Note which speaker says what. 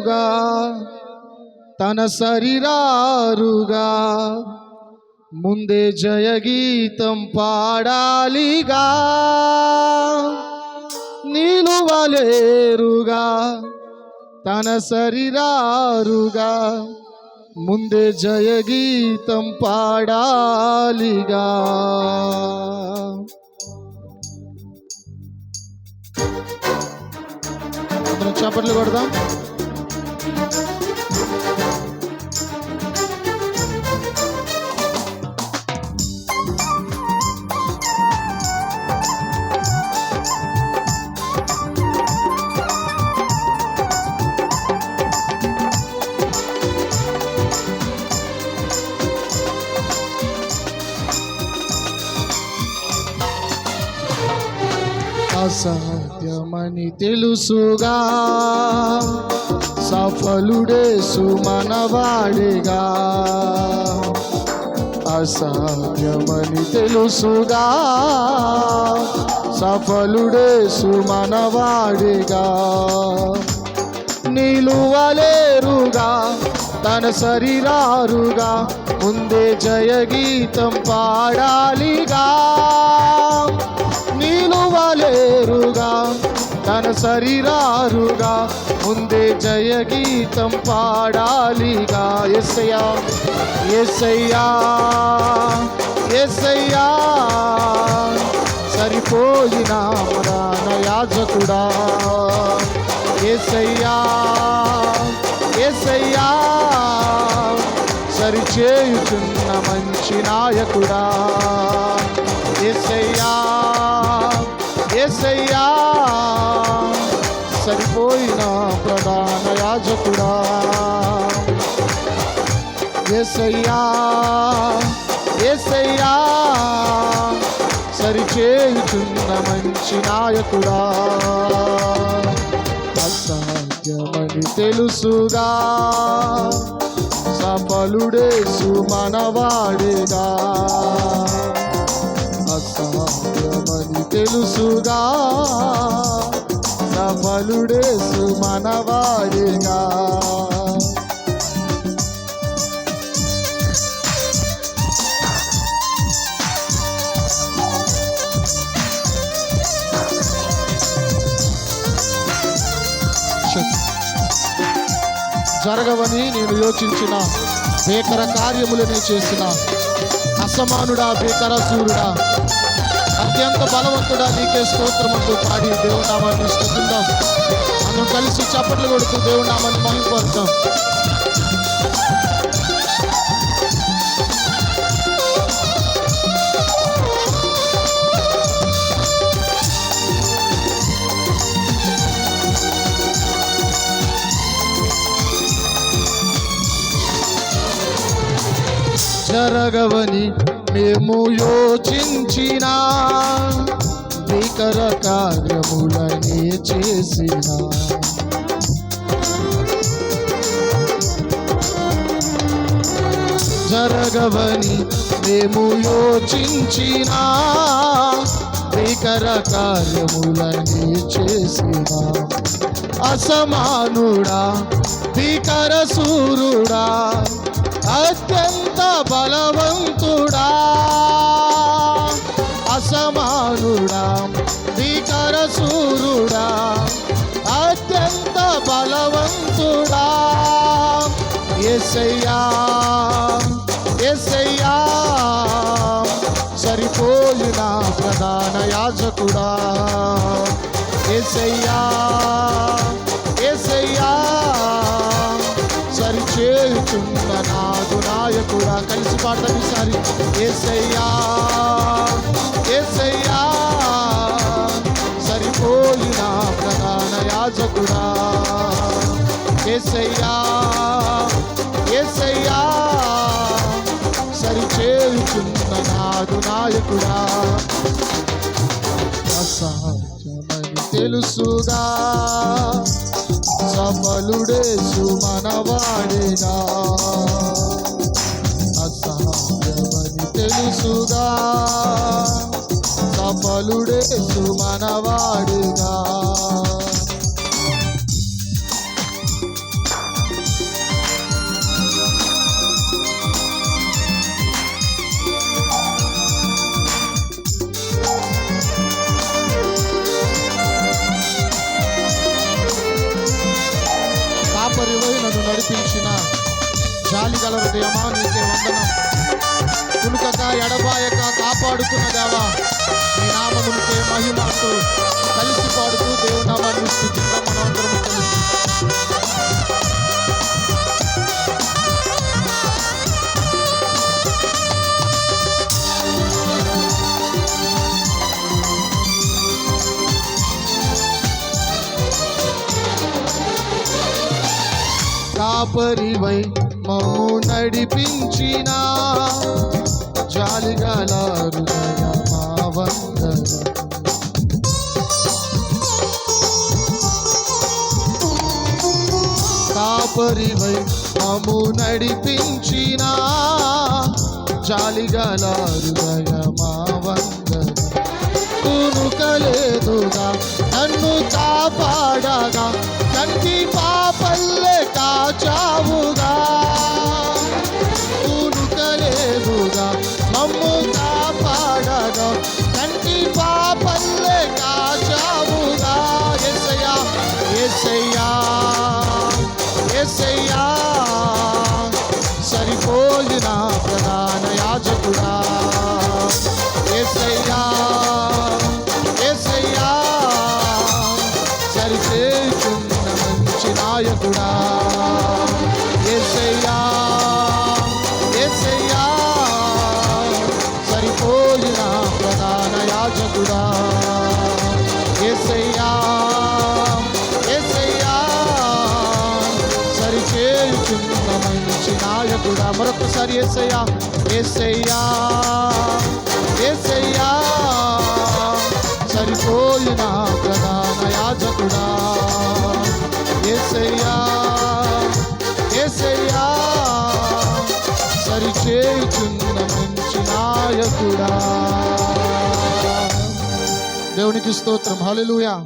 Speaker 1: వలేరుగా తన శరీరారుగా. ముందే జయగీతం పాడాలిగా. నిలువలేరుగా తన శరీరారుగా. ముందే జయగీతం పాడాలిగా. చప్పట్లు కొడదాం. sun. సత్యమని తెలుసుగా సఫలుడే సుమనవాడిగా. అసాధ్యమని తెలుసుగా సఫలుడే సుమనవాడిగా. నిలువలేరుగా తన శరీరారుగా ముందే జయగీతం పాడాలిగా. తన శరీరారుగా ముందే జయగీతం పాడాలిగా. ఎస్సయ్యా ఎస్సయ్యా ఎస్సయ్యా సరిపోయిన మరాన యాజకుడా. ఎస్సయ్యా ఎస్సయ్యా సరిచేయుచున్న మంచి నాయకుడా. ఎస్సయ్యా ఏసయ్యా సరిపోయిన ప్రధాన యాజకుడా. ఏసయ్యా ఏసయ్యా సరిచేయుచున్న మంచి నాయకుడా. అసాధ్యమని తెలుసుగా సఫలుడే సుమనవాడేగా అసాధ్యమని తెలుసుగా. సఫలుడేసు మనవాడిగా. జరగవని నేను యోచించిన వేకర కార్యములనే చేసిన. అసమానుడా భీకర అత్యంత బలవంతుడా నీకే స్తోత్రమంటూ పాడి దేవుడామాన్ని స్థుతిద్దాం. అందరం కలిసి చప్పట్లు కొడుతూ దేవుడి మహింపరుద్దాం. జరగవని మేము యోచించిన భీకర కార్యములనే చేసిన. జరగవని మేము యోచించిన భీకర కార్యములనే చేసిన. అసమానుడా భీకర సూరుడా అత్యంత బలవంతుడా అసమానుడా భీకర సూరుడా అత్యంత బలవంతుడా. ఎసయ్యా ఎసయ్యా సరిపోయిన ప్రధాన యాజకుడా. ఎసయ్యా ఎసయ్యా సరిచేయుచున్న నా నాయకుడా కలిసి పాడతాం ఈసారి ఏసయ్యా ఏసయ్యా సరిపోయిన ప్రధాన యాజకుడా. ఏసయ్యా ఏసయ్యా సరిచేయుచున్న నాదు నాయకుడా. అసాధ్యమని తెలుసుగా సఫలుడేసు సుమనవాడేగా తెలుసుగా. సఫలుడే సుమనవాడుగా. కాపరివై నన్ను నడిపించిన జాలి గల హృదయమా నీకే వందనం. కునుకక ఎడబాయక కాపాడుకున్న దేవా నీ నామమునికే మహిమతో కలిసి పాడుతూ దేవుని నామాన్ని స్థుతిద్దాం మనందరం కలిసి. కాపరివై మమ్ము నడిపించినా అము నడిపించిన. జాలిగల హృదయ మా నన్ను కాపాడగా. కంటి పాపల్లె కాచావుగా. మంచి నాయకుడా మరొకసారి ఏసయ్యా ఏసయ్యా ఏసయ్యా. సరిపోయిన ప్రధాన యాజకుడా ఏసయ్యా ఏసయ్యా. సరిచేయుచున్న మంచి నాయకుడా. దేవునికి స్తోత్రం. హల్లెలూయా.